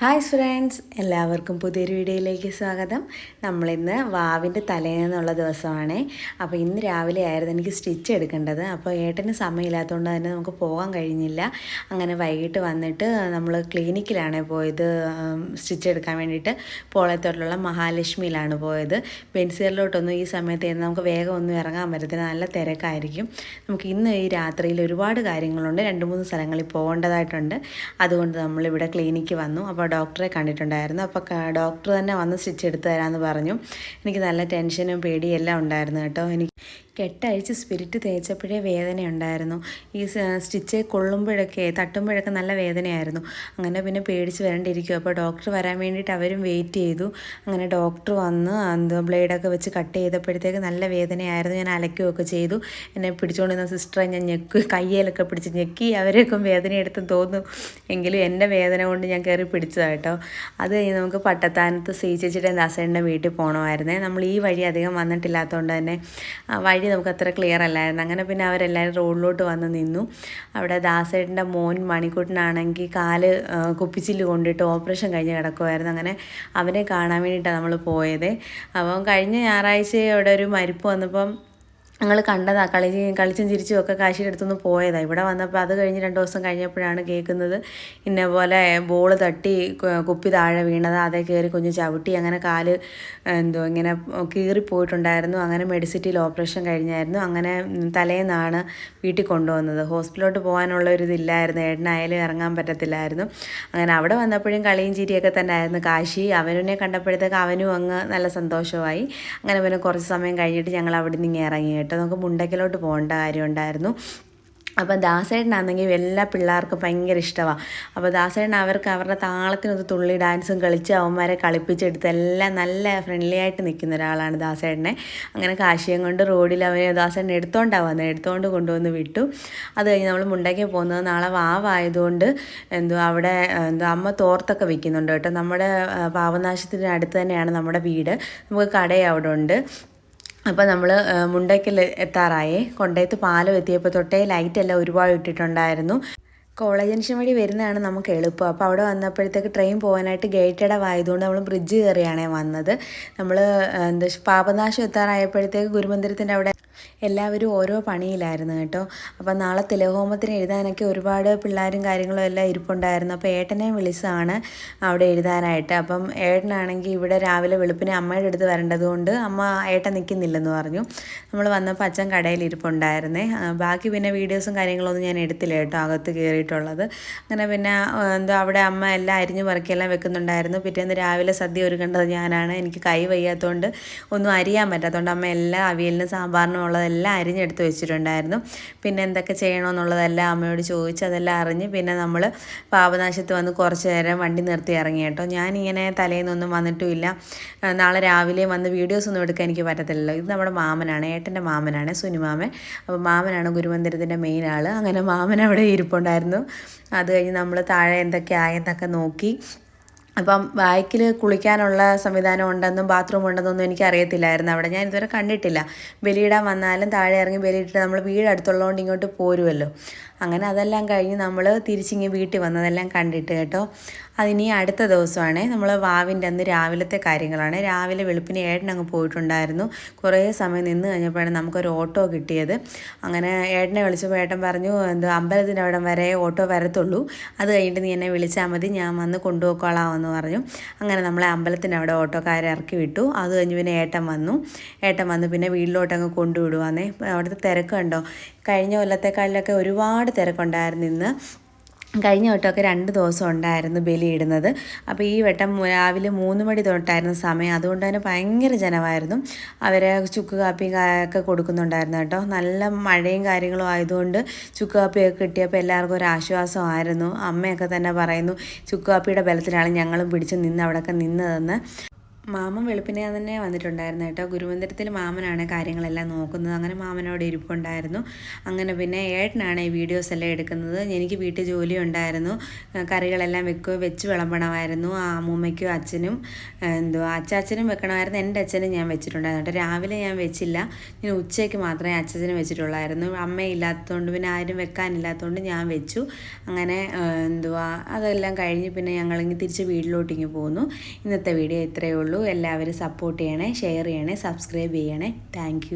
Hi friends എല്ലാവർക്കും പുതിയൊരു വീഡിയോയിലേക്ക് സ്വാഗതം. നമ്മളിന്ന് വാവിന്റെ തലേന്നുള്ള ദിവസമാണ്. അപ്പോൾ ഇന്ന് രാവിലെ ആയിരുന്നു എനിക്ക് സ്റ്റിച്ച് എടുക്കേണ്ടത്. അപ്പോൾ ഏട്ടന് സമയമില്ലാത്തതുകൊണ്ട് തന്നെ നമുക്ക് പോകാൻ കഴിഞ്ഞില്ല. അങ്ങനെ വൈകിട്ട് വന്നിട്ട് നമ്മൾ ക്ലിനിക്കിലാണ് പോയത് സ്റ്റിച്ച് എടുക്കാൻ വേണ്ടിയിട്ട്. പോളത്തോട്ടുള്ള മഹാലക്ഷ്മിയിലാണ് പോയത്. ബെൻസിയറിലോട്ടൊന്നും ഈ സമയത്ത് നമുക്ക് വേഗം ഒന്നും ഇറങ്ങാൻ പറ്റത്തില്ല. നല്ല തിരക്കായിരിക്കും. നമുക്ക് ഇന്ന് ഈ രാത്രിയിൽ ഒരുപാട് കാര്യങ്ങളുണ്ട്. രണ്ട് മൂന്ന് സ്ഥലങ്ങളിൽ പോകേണ്ടതായിട്ടുണ്ട്. അതുകൊണ്ട് നമ്മളിവിടെ ക്ലിനിക്ക് വന്നു. അപ്പോൾ ഡോക്ടറെ കണ്ടിട്ടുണ്ടായിരുന്നു. അപ്പോൾ ഡോക്ടർ തന്നെ വന്ന് സ്റ്റിച്ച് എടുത്തു തരാമെന്ന് പറഞ്ഞു. എനിക്ക് നല്ല ടെൻഷനും പേടിയും എല്ലാം ഉണ്ടായിരുന്നു കേട്ടോ. എനിക്ക് കെട്ടഴിച്ച് സ്പിരിറ്റ് തേച്ചപ്പോഴേ വേദനയുണ്ടായിരുന്നു. ഈ സ്റ്റിച്ച് കൊള്ളുമ്പോഴൊക്കെ തട്ടുമ്പോഴൊക്കെ നല്ല വേദനയായിരുന്നു. അങ്ങനെ പിന്നെ പേടിച്ച് വരണ്ടിരിക്കും അപ്പോൾ ഡോക്ടർ വരാൻ വേണ്ടിയിട്ട് അവരും വെയിറ്റ് ചെയ്തു. അങ്ങനെ ഡോക്ടർ വന്ന് എന്തോ ബ്ലേഡൊക്കെ വെച്ച് കട്ട് ചെയ്തപ്പോഴത്തേക്ക് നല്ല വേദനയായിരുന്നു. ഞാൻ അലക്കുകയൊക്കെ ചെയ്തു. എന്നെ പിടിച്ചുകൊണ്ടിരുന്ന സിസ്റ്ററെ ഞാൻ ഞെക്ക് കയ്യിലൊക്കെ പിടിച്ച് ഞെക്കി അവരെയൊക്കെ വേദന എടുത്ത് തോന്നും എങ്കിലും എന്റെ വേദന കൊണ്ട് ഞാൻ കയറി പിടിച്ചതാണ് കേട്ടോ. അത് കഴിഞ്ഞ് നമുക്ക് പട്ടത്താനത്ത് സീ ചേച്ചിയുടെ ദാസേന്റെ വീട്ടിൽ പോകണമായിരുന്നേ നമ്മൾ ഈ വഴി അധികം വന്നിട്ടില്ലാത്തതുകൊണ്ട് തന്നെ വഴി നമുക്ക് അത്ര ക്ലിയർ അല്ലായിരുന്നു. അങ്ങനെ പിന്നെ അവരെല്ലാവരും റോഡിലോട്ട് വന്ന് നിന്നു. അവിടെ ദാസേട്ടന്റെ മോൻ മണിക്കൂട്ടിനാണെങ്കിൽ കാൽ കുപ്പിച്ചിൽ കൊണ്ടിട്ട് ഓപ്പറേഷൻ കഴിഞ്ഞ് കിടക്കുമായിരുന്നു അങ്ങനെ അവനെ കാണാൻ വേണ്ടിയിട്ടാണ് നമ്മൾ പോയത്. അപ്പം കഴിഞ്ഞ ഞായറാഴ്ച അവിടെ ഒരു മരിപ്പ് വന്നപ്പം ഞങ്ങൾ കണ്ടതാ. കളി കളിച്ചും ചിരിച്ചും ഒക്കെ കാശിയുടെ അടുത്തുനിന്ന് പോയതാണ് ഇവിടെ വന്നപ്പോൾ അത് കഴിഞ്ഞ് രണ്ട് ദിവസം കഴിഞ്ഞപ്പോഴാണ് കേൾക്കുന്നത് ഇന്ന പോലെ ബോൾ തട്ടി കുപ്പി താഴെ വീണത്. അതേ കയറി കുഞ്ഞ് ചവിട്ടി അങ്ങനെ കാൽ എന്തോ ഇങ്ങനെ കീറിപ്പോയിട്ടുണ്ടായിരുന്നു അങ്ങനെ മെഡിസിറ്റിയിൽ ഓപ്പറേഷൻ കഴിഞ്ഞായിരുന്നു. അങ്ങനെ തലേന്നാണ് വീട്ടിൽ കൊണ്ടുവന്നത്. ഹോസ്പിറ്റലിലോട്ട് പോകാനുള്ള ഒരു ഇതില്ലായിരുന്നു. ഏട്ടനായാലും ഇറങ്ങാൻ പറ്റത്തില്ലായിരുന്നു. അങ്ങനെ അവിടെ വന്നപ്പോഴും കളിയും ചിരിയൊക്കെ തന്നെ ആയിരുന്നു. കാശി അവനെ കണ്ടപ്പോഴത്തേക്ക് അവനും അങ്ങ് നല്ല സന്തോഷമായി. അങ്ങനെ പിന്നെ കുറച്ച് സമയം കഴിഞ്ഞിട്ട് ഞങ്ങൾ അവിടെ നിന്ന് ഇറങ്ങി കേട്ടോ. നമുക്ക് മുണ്ടക്കലോട്ട് പോകേണ്ട കാര്യമുണ്ടായിരുന്നു. അപ്പം ദാസേട്ടനാണെങ്കിൽ എല്ലാ പിള്ളേർക്കും ഭയങ്കര ഇഷ്ടമാണ് അപ്പോൾ ദാസേട്ടൻ അവർക്ക് അവരുടെ താളത്തിനൊത്ത് തുള്ളി ഡാൻസും കളിച്ച് അവന്മാരെ കളിപ്പിച്ചെടുത്ത് എല്ലാം നല്ല ഫ്രണ്ട്ലി ആയിട്ട് നിൽക്കുന്ന ഒരാളാണ് ദാസേട്ടനെ. അങ്ങനെ കാശിയം കൊണ്ട് റോഡിൽ അവനെ ദാസേട്ടൻ എടുത്തോണ്ടാണ് വന്നത് എടുത്തോണ്ട് കൊണ്ടുവന്ന് വിട്ടു. അത് കഴിഞ്ഞ് നമ്മൾ മുണ്ടയ്ക്ക് പോകുന്നത് നാളെ വാവായതുകൊണ്ട് എന്തോ അവിടെ എന്തോ അമ്മ തോർത്തൊക്കെ വിൽക്കുന്നുണ്ട് കേട്ടോ. നമ്മുടെ പാവനാശത്തിന് അടുത്ത് തന്നെയാണ് നമ്മുടെ വീട്. നമുക്ക് കടയും അവിടെ ഉണ്ട്. അപ്പോൾ നമ്മൾ മുണ്ടയ്ക്കൽ എത്താറായേ. കൊണ്ടയത്ത് പാലം എത്തിയപ്പോൾ തൊട്ടേ ലൈറ്റ് എല്ലാം ഒരുപാട് ഇട്ടിട്ടുണ്ടായിരുന്നു. കോളേജ് ജംഗ്ഷൻ വഴി വരുന്നതാണ് നമുക്ക് എളുപ്പം. അപ്പോൾ അവിടെ വന്നപ്പോഴത്തേക്ക് ട്രെയിൻ പോകാനായിട്ട് ഗേറ്റഡ് ആയതുകൊണ്ട് നമ്മൾ ബ്രിഡ്ജ് കയറിയാണ് വന്നത്. നമ്മൾ എന്താ പാപനാശം എത്താറായപ്പോഴത്തേക്ക് ഗുരുമന്ദിരത്തിന്റെ അവിടെ എല്ലാവരും ഓരോ പണിയിലായിരുന്നു കേട്ടോ. അപ്പം നാളെ തിലഹോമത്തിന് എഴുതാനൊക്കെ ഒരുപാട് പിള്ളേരും കാര്യങ്ങളും എല്ലാം ഇരിപ്പുണ്ടായിരുന്നു. അപ്പോൾ ഏട്ടനെ വിളിച്ചാണ് അവിടെ എഴുതാനായിട്ട്. അപ്പം ഏട്ടനാണെങ്കിൽ ഇവിടെ രാവിലെ വെളുപ്പിന് അമ്മയുടെ അടുത്ത് വരേണ്ടതുകൊണ്ട് അമ്മ ഏട്ടൻ നിൽക്കുന്നില്ലെന്ന് പറഞ്ഞു. നമ്മൾ വന്നപ്പോൾ അച്ഛൻ കടയിൽ ഇരിപ്പുണ്ടായിരുന്നേ. ബാക്കി പിന്നെ വീഡിയോസും കാര്യങ്ങളൊന്നും ഞാൻ എടുത്തില്ല കേട്ടോ അകത്ത് കയറിയിട്ടുള്ളത് അങ്ങനെ പിന്നെ എന്തോ അവിടെ അമ്മ എല്ലാം അരിഞ്ഞു പറക്കിയെല്ലാം വെക്കുന്നുണ്ടായിരുന്നു. പിറ്റേന്ന് രാവിലെ സദ്യ ഒരുക്കേണ്ടത് ഞാനാണ്. എനിക്ക് കൈ വയ്യാത്തതുകൊണ്ട് ഒന്നും അരിയാൻ പറ്റാത്തതുകൊണ്ട് അമ്മ എല്ലാം അവിയലിനും സാമ്പാറിനും ഉള്ളതെല്ലാം അരിഞ്ഞെടുത്ത് വെച്ചിട്ടുണ്ടായിരുന്നു. പിന്നെ എന്തൊക്കെ ചെയ്യണമെന്നുള്ളതെല്ലാം അമ്മയോട് ചോദിച്ച് അതെല്ലാം അറിഞ്ഞ് പിന്നെ നമ്മൾ പാപനാശത്ത് വന്ന് കുറച്ച് നേരം വണ്ടി നിർത്തി ഇറങ്ങി കേട്ടോ. ഞാനിങ്ങനെ തലേന്നൊന്നും വന്നിട്ടുമില്ല. നാളെ രാവിലെ വന്ന് വീഡിയോസ് ഒന്നും എടുക്കാൻ എനിക്ക് പറ്റത്തില്ലല്ലോ. ഇത് നമ്മുടെ മാമനാണ് ഏട്ടന്റെ മാമനാണ് സുനിമാമൻ അപ്പോൾ മാമനാണ് ഗുരുമന്ദിരത്തിന്റെ മെയിൻ ആൾ അങ്ങനെ മാമൻ അവിടെ ഇരിപ്പുണ്ടായിരുന്നു. അത് കഴിഞ്ഞ് നമ്മൾ താഴെ എന്തൊക്കെ ആയെന്നൊക്കെ നോക്കി. അപ്പം ബാക്കിൽ കുളിക്കാനുള്ള സംവിധാനം ഉണ്ടെന്നും ബാത്റൂം ഉണ്ടെന്നൊന്നും എനിക്ക് അറിയത്തില്ലായിരുന്നു അവിടെ ഞാൻ ഇതുവരെ കണ്ടിട്ടില്ല. ബലിയിടാൻ വന്നാലും താഴെ ഇറങ്ങി ബലിയിട്ടിട്ട് നമ്മൾ വീട് അടുത്തുള്ളതുകൊണ്ട് ഇങ്ങോട്ട് പോരുമല്ലോ അങ്ങനെ അതെല്ലാം കഴിഞ്ഞ് നമ്മൾ തിരിച്ചിങ്ങ് വീട്ടിൽ വന്നതെല്ലാം കണ്ടിട്ട് കേട്ടോ. അതിനി അടുത്ത ദിവസമാണ് നമ്മൾ വാവിന്റെ അന്ന് രാവിലത്തെ കാര്യങ്ങളാണ്. രാവിലെ വെളുപ്പിന് ഏട്ടനങ്ങ് പോയിട്ടുണ്ടായിരുന്നു. കുറേ സമയം നിന്ന് കഴിഞ്ഞപ്പോഴാണ് നമുക്കൊരു ഓട്ടോ കിട്ടിയത്. അങ്ങനെ ഏട്ടനെ വിളിച്ചപ്പോൾ ഏട്ടൻ പറഞ്ഞു എന്ത് അമ്പലത്തിന്റെ അവിടെ വരെ ഓട്ടോ വരത്തുള്ളൂ. അത് കഴിഞ്ഞിട്ട് നീ എന്നെ വിളിച്ചാൽ മതി. ഞാൻ വന്ന് കൊണ്ടുപോയിക്കോളാമെന്ന് പറഞ്ഞു. അങ്ങനെ നമ്മളെ അമ്പലത്തിന്റെ അവിടെ ഓട്ടോക്കാരെ ഇറക്കി വിട്ടു. അത് കഴിഞ്ഞ് പിന്നെ ഏട്ടൻ വന്നു. ഏട്ടൻ വന്ന് പിന്നെ വീട്ടിലോട്ടങ്ങ് കൊണ്ടുവിടുവാന്നേ. അവിടുത്തെ തിരക്ക് കണ്ടോ? കഴിഞ്ഞ കൊല്ലത്തെക്കാളിലൊക്കെ ഒരുപാട് തിരക്കുണ്ടായിരുന്നു ഇന്ന്. കഴിഞ്ഞ വട്ടമൊക്കെ രണ്ട് ദിവസം ഉണ്ടായിരുന്നു ബലിയിടുന്നത് അപ്പോൾ ഈ വട്ടം രാവിലെ മൂന്ന് മണി തൊട്ടായിരുന്നു സമയം. അതുകൊണ്ട് തന്നെ ഭയങ്കര ജനമായിരുന്നു. അവരെ ചുക്ക് കാപ്പിയും ഒക്കെ കൊടുക്കുന്നുണ്ടായിരുന്നു കേട്ടോ. നല്ല മഴയും കാര്യങ്ങളും ആയതുകൊണ്ട് ചുക്ക് കാപ്പിയൊക്കെ കിട്ടിയപ്പോൾ എല്ലാവർക്കും ഒരു ആശ്വാസമായിരുന്നു. അമ്മയൊക്കെ തന്നെ പറയുന്നു ചുക്ക് കാപ്പിയുടെ ബലത്തിലാണ് ഞങ്ങളും പിടിച്ച് നിന്ന് അവിടെയൊക്കെ നിന്നതെന്ന് മാമൻ വെളുപ്പിനെ തന്നെ വന്നിട്ടുണ്ടായിരുന്നു കേട്ടോ. ഗുരുമന്ദിരത്തിൽ മാമനാണ് കാര്യങ്ങളെല്ലാം നോക്കുന്നത്. അങ്ങനെ മാമനോട് ഇരിപ്പുണ്ടായിരുന്നു. അങ്ങനെ പിന്നെ ഏട്ടനാണ് ഈ വീഡിയോസ് എല്ലാം എടുക്കുന്നത്. എനിക്ക് വീട്ടിൽ ജോലി ഉണ്ടായിരുന്നു കറികളെല്ലാം വെക്കുകയും വെച്ച് വിളമ്പണമായിരുന്നു. ആ അമ്മൂമ്മയ്ക്കും അച്ഛനും എന്തോ അച്ചാച്ചനും വെക്കണമായിരുന്നു. എന്റെ അച്ഛനും ഞാൻ വെച്ചിട്ടുണ്ടായിരുന്നു കേട്ടോ. രാവിലെ ഞാൻ വെച്ചില്ല. ഞാൻ ഉച്ചയ്ക്ക് മാത്രമേ അച്ഛനും വെച്ചിട്ടുള്ളായിരുന്നു. അമ്മയില്ലാത്തതുകൊണ്ട് പിന്നെ ആരും വെക്കാനില്ലാത്തതുകൊണ്ട് ഞാൻ വെച്ചു. അങ്ങനെ എന്തുവാ അതെല്ലാം കഴിഞ്ഞ് പിന്നെ ഞങ്ങളിങ്ങ് തിരിച്ച് വീട്ടിലോട്ടിങ്ങ് പോന്നു. ഇന്നത്തെ വീഡിയോ ഇത്രയേ ഉള്ളൂ. എല്ലാവരും സപ്പോർട്ട് ചെയ്യണേ ഷെയർ ചെയ്യണേ സബ്സ്ക്രൈബ് ചെയ്യണേ. താങ്ക്